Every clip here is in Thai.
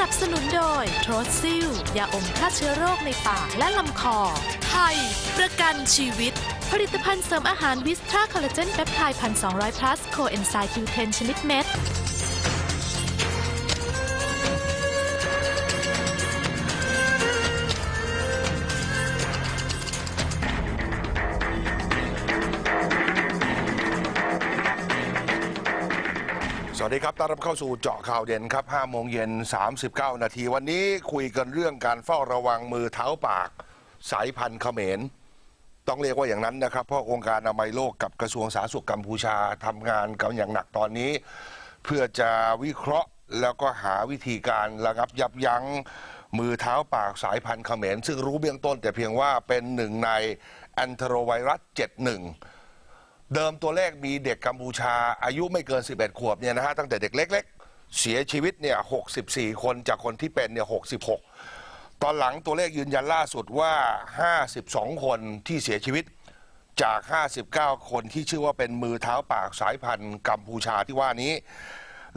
นับสนุนโดยโทรซิลยาอมฆ่าเชื้อโรคในปากและลำคอไทย ประกันชีวิต ผลิตภัณฑ์เสริมอาหารวิสตราคอลลาเจนแปปไทด์พันสองร้อยพลัสโคเอนไซม์คิวเทนชนิดเม็ด สวัสดีครับ ต้อนรับเข้าสู่เจาะข่าวเด่นครับ5โมงเย็น 39 นาที วันนี้คุยกันเรื่องการเฝ้าระวังมือเท้าปาก สายพันธุ์เขมร ต้องเรียกว่าอย่างนั้นนะครับ เพราะองค์การอนามัยโลกกับกระทรวงสาธารณสุขกัมพูชาทำงานกันอย่างหนักตอนนี้ เพื่อจะวิเคราะห์แล้วก็หาวิธีการระงับยับยั้งมือเท้าปากสายพันธุ์เขมร ซึ่งรู้เบื้องต้นแต่เพียงว่าเป็นหนึ่งในแอนโทรไวรัส 71 เดิมตัวเลขมีเด็กกัมพูชาอายุไม่เกิน 11 ขวบเนี่ยนะฮะตั้งแต่เด็กเล็ก ๆ เสียชีวิตเนี่ย 64 คนจากคนที่เป็นเนี่ย 66 ตอนหลังตัวเลขยืนยันล่าสุดว่า 52 คนที่เสียชีวิตจาก 59 คนที่ชื่อว่าเป็นมือเท้าปากสายพันธุ์กัมพูชาที่ว่านี้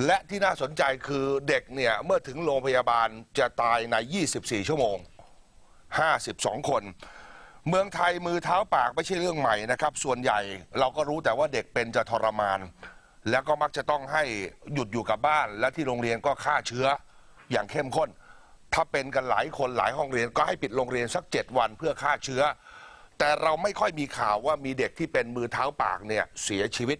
และที่น่าสนใจคือเด็กเนี่ย เมื่อถึงโรงพยาบาลจะตายใน 24 ชั่วโมง 52 คน เมืองไทยมือเท้าปากไม่ใช่เรื่องใหม่นะครับ ส่วนใหญ่เราก็รู้แต่ว่าเด็กเป็นจะทรมาน แล้วก็มักจะต้องให้หยุดอยู่กับบ้าน และที่โรงเรียนก็ฆ่าเชื้ออย่างเข้มข้น ถ้าเป็นกันหลายคนหลายห้องเรียนก็ให้ปิดโรงเรียนสักเจ็ดวันเพื่อฆ่าเชื้อ แต่เราไม่ค่อยมีข่าวว่ามีเด็กที่เป็นมือเท้าปากเนี่ยเสียชีวิต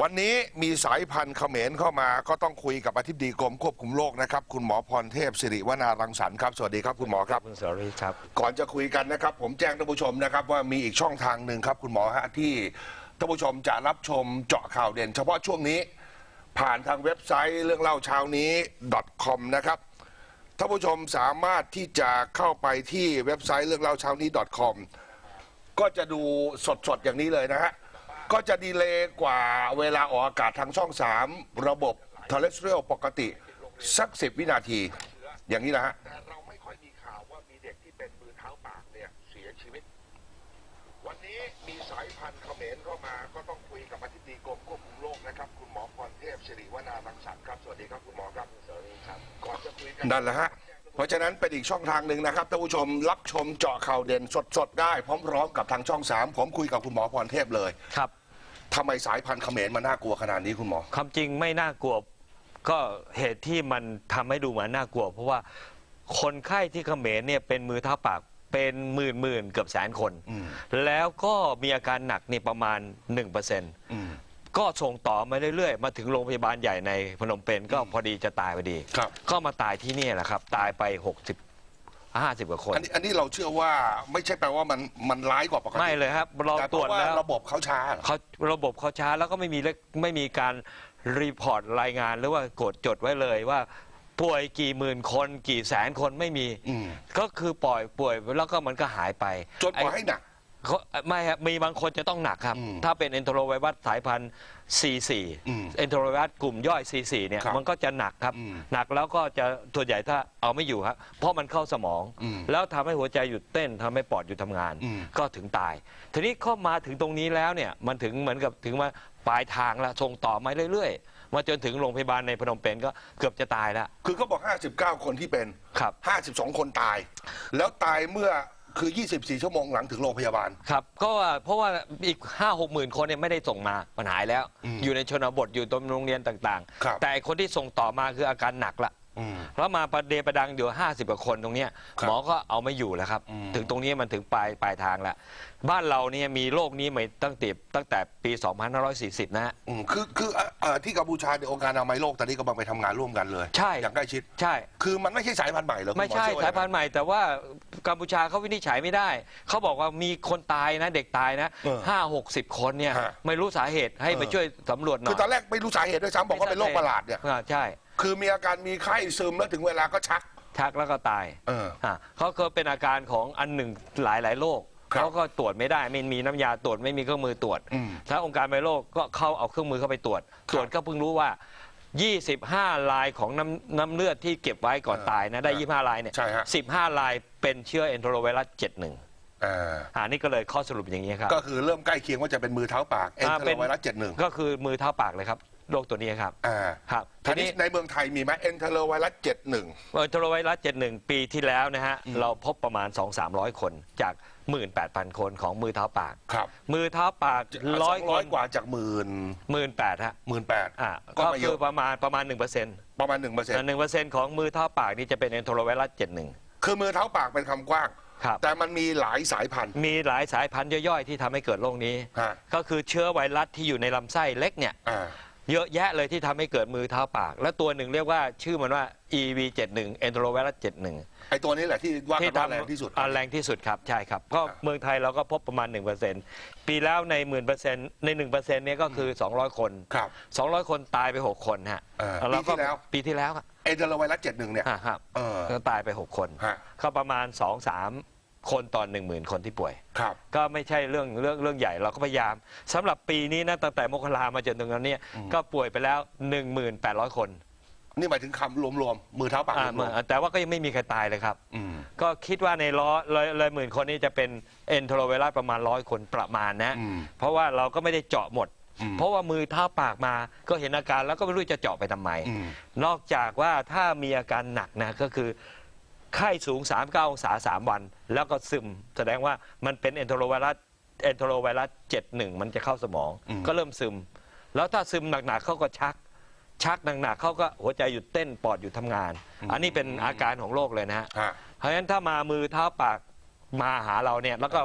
วันนี้มีสายพันธุ์เขมรเข้ามาก็ต้องคุยกับอธิบดีกรมควบคุมโรคนะครับ คุณหมอพรเทพสิริวนารังสรรค์ครับ สวัสดีครับคุณหมอครับ คุณสรรีครับ ก่อนจะคุยกันนะครับ ผมแจ้งท่านผู้ชมนะครับว่ามีอีกช่องทางหนึ่งครับ คุณหมอฮะที่ท่านผู้ชมจะรับชมเจาะข่าวเด่น เฉพาะช่วงนี้ ผ่านทางเว็บไซต์เรื่องเล่าเช้านี้ .com นะครับท่านผู้ชมสามารถที่จะเข้าไปที่เว็บไซต์เรื่องเล่าเช้านี้ .com ก็จะดูสดๆอย่างนี้เลยนะฮะ ก็จะดีเลย์กว่าเวลาออกอากาศทางช่อง 3 ระบบ terrestrial ปกติ สัก10วินาที อย่างนี้นะฮะ แต่เราไม่ค่อยมีข่าวว่ามีเด็กที่เป็นมือเท้าปากเนี่ยเสียชีวิต วันนี้มีสายพันธุ์เขมรเข้ามาก็ต้องคุยกับอธิบดีกรมควบคุมโรคนะครับ คุณหมอพรเทพสิริวนารังสรรค์ครับ สวัสดีครับคุณหมอครับสวัสดีครับก่อนจะคุยกันนั่นแหละฮะ เพราะฉะนั้นเป็นอีกช่องทางหนึ่งนะครับท่านผู้ชมรับชมเจาะข่าวเด่นสดๆได้พร้อมๆกับทางช่องสามผมคุยกับคุณหมอพรเทพเลยครับทำไมสายพันธุ์เขมรมันน่ากลัวขนาดนี้คุณหมอ ความจริงไม่น่ากลัวก็เหตุที่มันทำให้ดูเหมือนน่ากลัว เพราะว่าคนไข้ที่เขมรเนี่ยเป็นมือเท้าปากเป็นหมื่นหมื่นๆเกือบแสนคน อืมแล้วก็มีอาการหนักเนี่ยประมาณ 1%อืม ก็ส่งต่อมาเรื่อยๆ มาถึงโรงพยาบาลใหญ่ในพนมเปญก็พอดีจะตายพอดี ครับ ก็มาตายที่นี่แหละครับ ตายไป 60 50 กว่าคน อันนี้อันนี้เราเชื่อว่าไม่ใช่แปลว่ามันมันร้ายกว่าปกติไม่เลยครับเราแต่เพตรวจราะว่าแล้ว ระบบเขาช้าเหรอ เขาระบบเขาช้าแล้วก็ไม่มีเลขไม่มีการรีพอร์ตรายงานหรือว่ากดจดไว้เลยว่า ป่วยกี่หมื่นคน กี่แสนคนไม่มี อืม ก็คือปล่อยป่วยแล้วก็มันก็หายไปจนปล่อยให้หนัก เขาไม่ครับมีบางคนจะต้องหนักครับอืมถ้าเป็นเอนโทรไวรัสสายพันธุ์ C4 อืมเอนโทรไวรัสกลุ่มย่อย C4 เนี่ยครับมันก็จะหนักครับอืมหนักแล้วก็จะส่วนใหญ่ถ้าเอาไม่อยู่ครับเพราะมันเข้าสมองอืมแล้วทำให้หัวใจหยุดเต้นทำให้ปอดหยุดทำงานอืมก็ถึงตาย ทีนี้เข้ามาถึงตรงนี้แล้วเนี่ยมันถึงเหมือนกับถึงมาปลายทางแล้วส่งต่อมาเรื่อยๆ มาจนถึงโรงพยาบาลในพนมเปญก็เกือบจะตายแล้วคือเขาบอก 59 คนที่เป็นครับ52 คนตาย แล้วตายเมื่อ คือ 24 ชั่วโมงหลังถึงโรงพยาบาล ครับก็ว่าเพราะว่าอีกห้าหกหมื่นคนเนี่ยไม่ได้ส่งมามันหายแล้ว อืมอยู่ในชนบทอยู่ตรงโรงเรียนต่างครับ ๆ แต่ไอ้คนที่ส่งต่อมาคืออาการหนักละ อืม แล้วมาประเดประดังอยู่ 50กว่าคนตรงเนี้ยครับหมอก็เอาไม่อยู่แล้วครับ อืม ถึงตรงนี้มันถึงปลายปลายทางแล้วบ้านเราเนี่ยมีโรคนี้มาตั้งแต่ตั้งแต่ปี 2540 นะฮะ อืมคือคือเอ่อเอ่อที่กัมพูชาในยองค์การอนามัยโลกตอนนี้กำลังไปทำงานร่วมกันเลยใช่ อย่างใกล้ชิด ใช่ คือมันไม่ใช่สายพันธุ์ใหม่เหรอคุณหไม่ใช่เอว่สายพันธุ์ใหม่ แต่ว่ากัมพูชาเขาวินิจฉัยไม่ได้ เขาบอกว่ามีคนตายนะ เด็กตายนะเออห้าหกสิบคนเนี่ยฮะไม่รู้สาเหตุให้ไปเออช่วยสำรวจหน่คืออยตอนแรกไม่รู้สาเหตุด้วยซ้ำบอกว่าเป็นโรคประหลาดเนี่ย อ่าใช่ คือมีอาการมีไข้ซึมแล้วถึงเวลาก็ชัก ชักแล้วก็ตายเอออ่าเขาก็เป็นอาการของอันหนึ่งหลายหลายๆโรคครับเขาก็ตรวจไม่ได้ไม่มีน้ำยาตรวจไม่มีเครื่องมือตรวจอืมถ้าองค์การไวโรคก็เข้าเอาเครื่องมือเข้าไปตรวจ ตรวจก็เพิ่งรู้ว่า 25 ลายของน้ำน้ำเลือดที่เก็บไว้ก่อนตายนะได้ 25 ลายเนี่ยใช่ฮะ 15 ลายเป็นเชื้อเอนโทรไวรัส 71อ่าอ่านี่ก็เลยข้อสรุปอย่างนี้ครับ ก็คือเริ่มใกล้เคียงว่าจะเป็นมือเท้าปากเอ็นอ่าเทเป็โรนไวรัสเจ็ดหนึ่งก็คือมือเท้าปากเลยครับ โรคตัวนี้ครับ อ่าครับ ทีนี้ในเมืองไทยมีไหมเอนเทอร์ไวรัสเจ็ดหนึ่ง เออโทรไวรัส71 ปีที่แล้วนะฮะ เราพบประมาณ 2-300 คนจาก 18,000 คนของมือเท้าปาก ครับ มือเท้าปากร้อยคร้อยนกว่าจากหมื่นหมื่นแปดฮะหมื่นแปดอ่าก็ก็ไม่เยคืออะประมาณประมาณ1%เประมาณหนึ่งเปอร์เซ็นต์หนึ่งเปอร์เซ็นต์ของมือเท้าปากนี่จะเป็นเอนโทรไวรัส71 คือมือเท้าปากเป็นคำกว้าง ครับ แต่มันมีหลายสายพันธุ์ มีหลายสายพันธุ์ย่อยๆ ที่ทำให้เกิดโรคนี้ ฮะ ก็คือเชื้อไวรัสที่อยู่ในลำไส้เล็กเนี่ย อ่า เยอะแยะเลยที่ทำให้เกิดมือเท้าปาก และตัวหนึ่งเรียกว่าชื่อมันว่า EV71 เอนโทรไวรัส71 ไอตัวนี้แหละที่ว่าที่กันว่าทำแรงที่สุด อ่าแรงที่สุดครับ ใช่ครับ ก็อ่าเมืองไทยเราก็พบประมาณ 1%ปีแล้วในหมื่นเปอร์เซ็นต์ใน1%เนี้ยก็คือ 200 คนครับ200 คนตายไป 6 คนฮะเออเราก็ปีที่แล้ว ปีที่แล้วครับเอนเทอร์ไวรัสเจ็ดหนึ่งเนี่ย อ่าครับเออ ก็ตายไป 6 คน ฮะ ก็ประมาณ 2-3 คนต่อ1 0,000คนที่ป่วย ครับ ก็ไม่ใช่เรื่องเรื่องเรื่องใหญ่เราก็พยายามสำหรับปีนี้นะตั้งแต่มกรามาจนถึงตอนนี้ก็ป่วยไปแล้ว 1,800 คนนี่หมายถึงคำรวมๆมือเท้าปากอ่ารวมแต่ว่าก็ยังไม่มีใครตายเลยครับๆอืม ก็คิดว่าในร้อยเลยเลยหมื่นคนนี้จะเป็นเอนโทรไวรัสประมาณร้อยคนประมาณนะ อืมเพราะว่าเราก็ไม่ได้เจาะหมด อืมเพราะว่ามือเท้าปากมาก็เห็นอาการแล้วก็ไม่รู้จะเจาะไปทำไม อืม นอกจากว่าถ้ามีอาการหนักนะก็คือ ไข้สูง 39 องศา 3 วัน แล้วก็ซึม แสดงว่ามันเป็นเอนโทรไวรัสเอนโทรไวรัส71 มันจะเข้าสมองอืมก็เริ่มซึม แล้วถ้าซึมหนักๆเขาก็ชัก ชักหนักๆเขาก็หัวใจหยุดเต้นปอดหยุดทำงาน อันนี้เป็นอาการของโรคเลยนะฮะฮะเพราะฉะนั้นถ้ามามือเท้าปากมาหาเราเนี่ยแล้วก็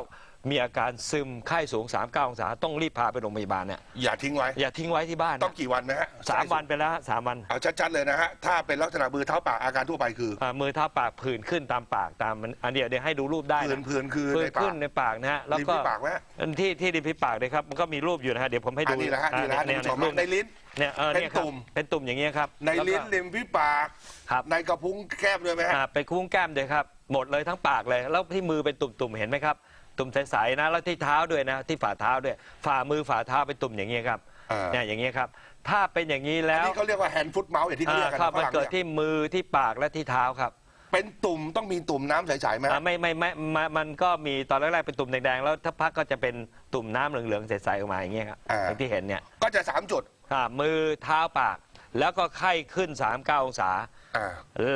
มีอาการซึมไข้สูง 39 องศาต้องรีบพาไปโรงพยาบาลเนี่ยอย่าทิ้งไว้ อย่าทิ้งไว้ที่บ้านต้องกี่วันนะฮะสามวันไปแล้วฮะสามวัน เอาชัดๆเลยนะฮะ ถ้าเป็นลักษณะมือเท้าปากอาการทั่วไปคืออ่ามือเท้าปากผื่นขึ้นตามปากตามมันอันเดียวเดี๋ยวให้ดูรูปได้ผื่นนะผื่นคือผื่ในนปาขึ้กนในปากนะฮะแล้วริมก็ฝีปากไหมฮะที่ที่ริมฝีปากเลยครับมันก็มีรูปอยู่นะฮะเดี๋ยวผมให้ดูอันนี้แหละฮะนี่แหละฮะอ่าท่านผู้ชมรูฮะในลิ้น เนี่ยเออเป็นยครับตุ่ม เป็นตุ่มอย่างเงี้ยครับในแล้วก็ลิ้นริมฝีปากครับ ในกระพุ้งแก้มด้วยไหมฮะ อ่าเป็นคุ้งแก้มด้วยครับ หมดเลยทั้งปากเลย แล้วที่มือเป็นตุ่มๆเห็นไหมครับ ตุ่มใสๆนะแล้วที่เท้าด้วยนะ ที่ฝ่าเท้าด้วย ฝ่ามือฝ่าเท้าเป็นตุ่มอย่างเงี้ยครับอ่า เนี่ยอย่างเงี้ยครับ ถ้าเป็นอย่างนี้อันแล้วนี้เขาเรียกว่าแฮนด์ฟุตเมาส์อย่างที่เขาเรียกกันครับในฝมันรั่งเกิดเนี่ยที่มือที่ปากและที่เท้าครับเป็นตุ่มต้องมีตุ่มน้ำใสๆไหมอ่าฮะไม่ไม่ไม่ไม่มันก็มีตอนแรกๆเป็นตุ่มแดงๆแล้วถ้าพักก็จะเป็นตุ่มน้ำเหลืองๆใสๆออกมาอย่างเงี้ยครับอย่างที่เห็นเนี่ย ก็จะสามจุดอ่ามือเท้าปาก แล้วก็ไข้ขึ้น 39 องศา อ่า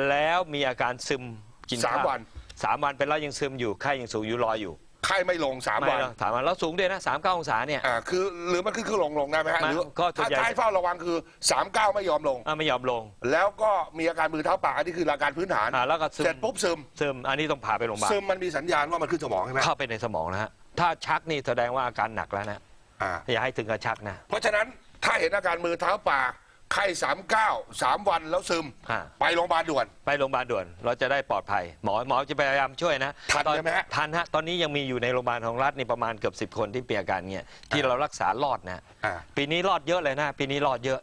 แล้วมีอาการซึมกินสามข้าววัน สามวันเป็นแล้วยังซึมอยู่ไข้ยังสูงอยู่รออยู่ ไข้ไม่ลงสามไม่วันหรอกสามวันแล้วสูงด้วยนะสามเก้าองศาเนี่ย อ่าคือหรือมันขึ้นขึ้นลงลงได้ไหมฮะมันหรือก็ส่วนถ้าใหญ่ถ้าให้เฝ้าระวังคือสามเก้าไม่ยอมลง อะไม่ยอมลง แล้วก็มีอาการมือเท้าปากอันนี้คืออาการพื้นฐาน อ่าแล้วก็ซึม เสร็จปุ๊บซึม ซึมอันนี้ต้องพาไปโรงพยาบาลซึมมันมีสัญญาณว่ามันขึ้นสมองใช่ไหมเข้าไปในสมองนะฮะถ้าชักนี่แสดงว่าอาการหนักแล้วนะอ่าอย่าให้ถึงกับชักนะ เพราะฉะนั้นถ้าเห็นอาการมือเท้าปาก ไข้สามเก้าสามวันแล้วซึมอ่าไปโรงพยาบาลด่วน ไปโรงพยาบาลด่วนเราจะได้ปลอดภัย หมอหมอจะพยายามช่วยนะทันตอใช่ไหมฮะ ทันฮะ ตอนนี้ยังมีอยู่ในโรงพยาบาลของรัฐนี่ประมาณเกือบสิบคนที่มีอาการเงี้ยที่เรารักษารอดนะ อ่า ปีนี้รอดเยอะเลยนะ ปีนี้รอดเยอะ